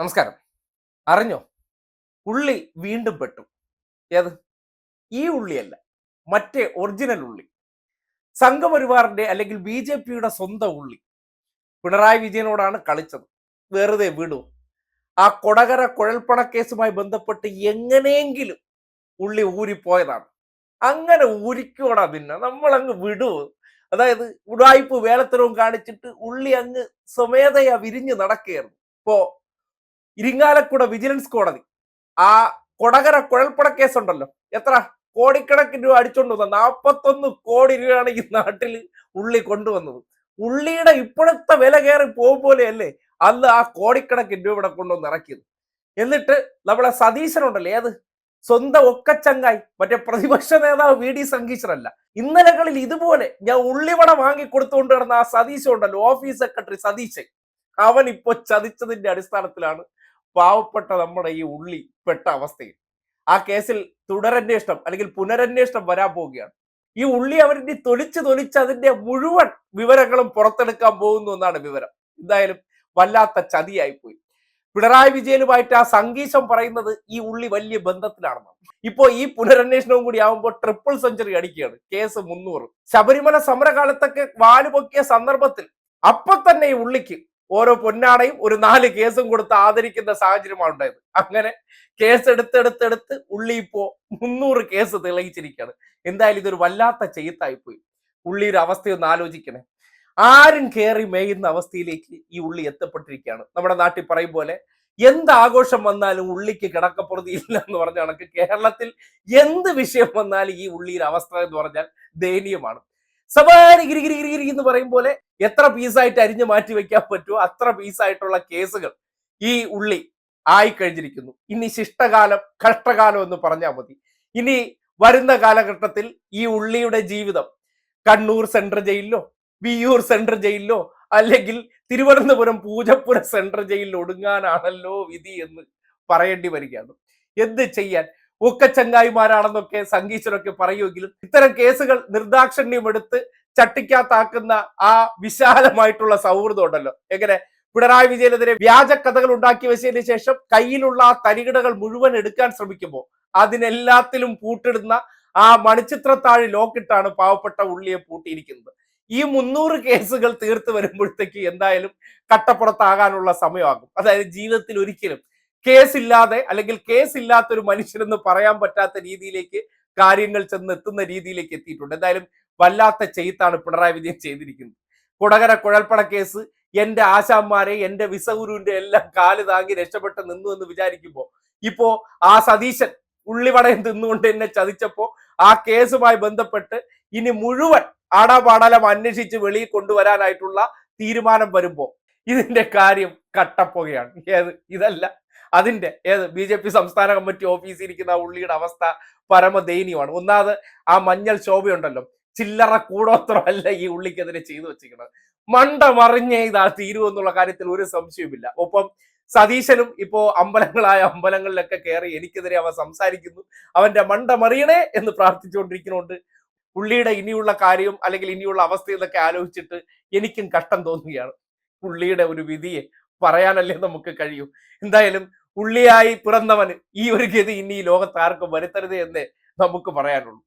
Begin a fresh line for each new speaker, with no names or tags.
നമസ്കാരം. അറിഞ്ഞോ? ഉള്ളി വീണ്ടും പെട്ടു ഏത്? ഈ ഉള്ളിയല്ല. മറ്റേ ഒറിജിനൽ ഉള്ളി. സംഘപരിവാറിന്റെ അല്ലെങ്കിൽ ബി ജെ പിയുടെ സ്വന്തം ഉള്ളി. പിണറായി വിജയനോടാണ് കളിച്ചത്. വെറുതെ വിടൂ. ആ കൊടകര കുഴൽപ്പണ കേസുമായി ബന്ധപ്പെട്ട് എങ്ങനെയെങ്കിലും ഉള്ളി ഊരിപ്പോയതാണ്. അങ്ങനെ ഊരിക്കോടാ പിന്നെ. നമ്മളങ്ങ് വിടൂ. അതായത് ഉടായ്പ് വേലത്തരവും കാണിച്ചിട്ട് ഉള്ളി അങ്ങ് സ്വമേധയാ വിരിഞ്ഞ് നടക്കുകയായിരുന്നു. ഇപ്പോ ഇരിങ്ങാലക്കുട വിജിലൻസ് കോടതി. ആ കൊടകര കുഴൽപ്പട കേസുണ്ടല്ലോ. എത്ര? കോടിക്കണക്കിന് രൂപ അടിച്ചോണ്ട് വന്ന നാപ്പത്തൊന്ന് കോടി രൂപയാണ് ഈ നാട്ടിൽ ഉള്ളി കൊണ്ടുവന്നത്. ഉള്ളിയുടെ ഇപ്പോഴത്തെ വില കയറി പോകും പോലെയല്ലേ അന്ന് ആ കോടിക്കണക്കിന് രൂപ ഇവിടെ കൊണ്ടുവന്ന് ഇറക്കിയത്. എന്നിട്ട് നമ്മളെ സതീശനുണ്ടല്ലോ ഏത്? സ്വന്തം ഒക്കച്ചങ്ങായി മറ്റേ പ്രതിപക്ഷ നേതാവ് വി ഡി സംഗീശ്വരല്ല ഇന്നലകളിൽ ഇതുപോലെ ഞാൻ ഉള്ളിവട വാങ്ങി കൊടുത്തുകൊണ്ട് കിടന്ന ആ സതീശൻ ഉണ്ടല്ലോ ഓഫീസ് സെക്രട്ടറി സതീശൻ. അവൻ ഇപ്പോൾ ചതിച്ചതിന്റെ അടിസ്ഥാനത്തിലാണ് പാവപ്പെട്ട നമ്മുടെ ഈ ഉള്ളി പെട്ട അവസ്ഥയിൽ. ആ കേസിൽ തുടരന്വേഷണം അല്ലെങ്കിൽ പുനരന്വേഷണം വരാൻ പോവുകയാണ്. ഈ ഉള്ളി അവരുടെ തൊലിച്ച് തൊലിച്ച് അതിന്റെ മുഴുവൻ വിവരങ്ങളും പുറത്തെടുക്കാൻ പോകുന്നു എന്നാണ് വിവരം. എന്തായാലും വല്ലാത്ത ചതിയായി പോയി പിണറായി വിജയനുമായിട്ട് ആ സംഗീശം പറയുന്നത് ഈ ഉള്ളി വലിയ ബന്ധത്തിലാണെന്ന് ഇപ്പോ ഈ പുനരന്വേഷണവും കൂടി ആവുമ്പോൾ ട്രിപ്പിൾ സെഞ്ചുറി അടിക്കുകയാണ്. കേസ് മുന്നൂറ്. ശബരിമല സമരകാലത്തൊക്കെ വാലുപൊക്കിയ സന്ദർഭത്തിൽ അപ്പൊ തന്നെ ഈ ഉള്ളിക്ക് ഓരോ പൊന്നാടയും ഒരു നാല് കേസും കൊടുത്ത് ആദരിക്കുന്ന സാഹചര്യമാണ് ഉണ്ടായത്. അങ്ങനെ കേസ് എടുത്തെടുത്തെടുത്ത് ഉള്ളി ഇപ്പോ മുന്നൂറ് കേസ് തെളിയിച്ചിരിക്കുകയാണ്. എന്തായാലും ഇതൊരു വല്ലാത്ത ചെയ്യത്തായിപ്പോയി പോയി ഉള്ളിയുടെ അവസ്ഥയൊന്ന് ആലോചിക്കണേ. ആരും കയറി മേയുന്ന അവസ്ഥയിലേക്ക് ഈ ഉള്ളി എത്തപ്പെട്ടിരിക്കുകയാണ്. നമ്മുടെ നാട്ടിൽ പറയും പോലെ എന്ത് ആഘോഷം വന്നാലും ഉള്ളിക്ക് കിടക്കപ്പുറതി ഇല്ല എന്ന് പറഞ്ഞ കണക്ക് കേരളത്തിൽ എന്ത് വിഷയം വന്നാലും ഈ ഉള്ളിയുടെ അവസ്ഥ എന്ന് പറഞ്ഞാൽ ദയനീയമാണ്. സവാരി ഗിരി ഗിരി ഗിരി എന്ന് പറയും പോലെ എത്ര പീസായിട്ട് അരിഞ്ഞു മാറ്റി വെക്കാൻ പറ്റുമോ അത്ര പീസായിട്ടുള്ള കേസുകൾ ഈ ഉള്ളി ആയി കഴിഞ്ഞിരിക്കുന്നു. ഇനി ശിഷ്ടകാലം കഷ്ടകാലം എന്ന് പറഞ്ഞാൽ മതി. ഇനി വരുന്ന കാലഘട്ടത്തിൽ ഈ ഉള്ളിയുടെ ജീവിതം കണ്ണൂർ സെൻട്രൽ ജയിലിലോ വിയൂർ സെൻട്രൽ ജയിലിലോ അല്ലെങ്കിൽ തിരുവനന്തപുരം പൂജപ്പുര സെൻട്രൽ ജയിലിൽ ഒടുങ്ങാനാണല്ലോ വിധി എന്ന് പറയേണ്ടി വരികയാണ്. എന്ത് ചെയ്യാൻ? ഒക്കെ ചങ്ങായിമാരാണെന്നൊക്കെ സംഗീശ്വരൊക്കെ പറയുമെങ്കിലും ഇത്തരം കേസുകൾ നിർദാക്ഷണ്യം എടുത്ത് ആ വിശാലമായിട്ടുള്ള സൗഹൃദം ഉണ്ടല്ലോ. എങ്ങനെ? പിണറായി വിജയനെതിരെ വ്യാജ കഥകൾ ഉണ്ടാക്കി വെച്ചതിന് ശേഷം കയ്യിലുള്ള ആ തരികിടകൾ മുഴുവൻ എടുക്കാൻ ശ്രമിക്കുമ്പോൾ അതിനെല്ലാത്തിലും പൂട്ടിടുന്ന ആ മണിച്ചിത്രത്താഴി ലോക്കിട്ടാണ് പാവപ്പെട്ട ഉള്ളിയെ പൂട്ടിയിരിക്കുന്നത്. ഈ മുന്നൂറ് കേസുകൾ തീർത്ത് വരുമ്പോഴത്തേക്ക് എന്തായാലും കട്ടപ്പുറത്താകാനുള്ള സമയമാകും. അതായത് ജീവിതത്തിൽ ഒരിക്കലും കേസില്ലാതെ അല്ലെങ്കിൽ കേസ് ഒരു മനുഷ്യരെന്ന് പറയാൻ പറ്റാത്ത രീതിയിലേക്ക് കാര്യങ്ങൾ ചെന്ന് എത്തുന്ന രീതിയിലേക്ക് എത്തിയിട്ടുണ്ട്. എന്തായാലും വല്ലാത്ത ചെയ്ത്താണ് പിണറായി വിജയൻ ചെയ്തിരിക്കുന്നത്. കുടകര കുഴൽപ്പണ കേസ് എന്റെ ആശാന്മാരെ എന്റെ വിസഗുരുവിന്റെ എല്ലാം കാൽ താങ്ങി രക്ഷപ്പെട്ട് നിന്നു എന്ന് വിചാരിക്കുമ്പോൾ ഇപ്പോ ആ സതീശൻ ഉള്ളിവടയം തിന്നുകൊണ്ട് എന്നെ ചതിച്ചപ്പോ ആ കേസുമായി ബന്ധപ്പെട്ട് ഇനി മുഴുവൻ ആടാപാടാലം അന്വേഷിച്ച് വെളിയിൽ കൊണ്ടുവരാനായിട്ടുള്ള തീരുമാനം വരുമ്പോ ഇതിന്റെ കാര്യം കട്ടപ്പുകയാണ്. ഏത്? ഇതല്ല. അതിന്റെ ഏത് ബി ജെ പി സംസ്ഥാന കമ്മിറ്റി ഓഫീസിൽ ഇരിക്കുന്ന ഉള്ളിയുടെ അവസ്ഥ പരമദയനീയമാണ്. ഒന്നാമത് ആ മഞ്ഞൾ ശോഭയുണ്ടല്ലോ. ചില്ലറ കൂടോത്രമല്ല ഈ ഉള്ളിക്കെതിരെ ചെയ്തു വെച്ചിരിക്കുന്നത്. മണ്ട മറിഞ്ഞേ ഇതാ തീരുമെന്നുള്ള കാര്യത്തിൽ ഒരു സംശയവുമില്ല. ഒപ്പം സതീശനും ഇപ്പോ അമ്പലങ്ങളായ അമ്പലങ്ങളിലൊക്കെ കയറി എനിക്കെതിരെ അവ സംസാരിക്കുന്നു. അവന്റെ മണ്ട മറിയണേ എന്ന് പ്രാർത്ഥിച്ചുകൊണ്ടിരിക്കുന്നുണ്ട് പുള്ളിയുടെ ഇനിയുള്ള കാര്യം അല്ലെങ്കിൽ ഇനിയുള്ള അവസ്ഥ ഇതൊക്കെ ആലോചിച്ചിട്ട് എനിക്കും കഷ്ടം തോന്നുകയാണ്. പുള്ളിയുടെ ഒരു വിധിയെ പറയാനല്ലേ നമുക്ക് കഴിയൂ. എന്തായാലും ഉള്ളിയായി പിറന്നവന് ഈ ഒരു ഗതി ഇനി ഈ ലോകത്ത് ആർക്കും വരുത്തരുത് എന്നേ നമുക്ക് പറയാനുള്ളൂ.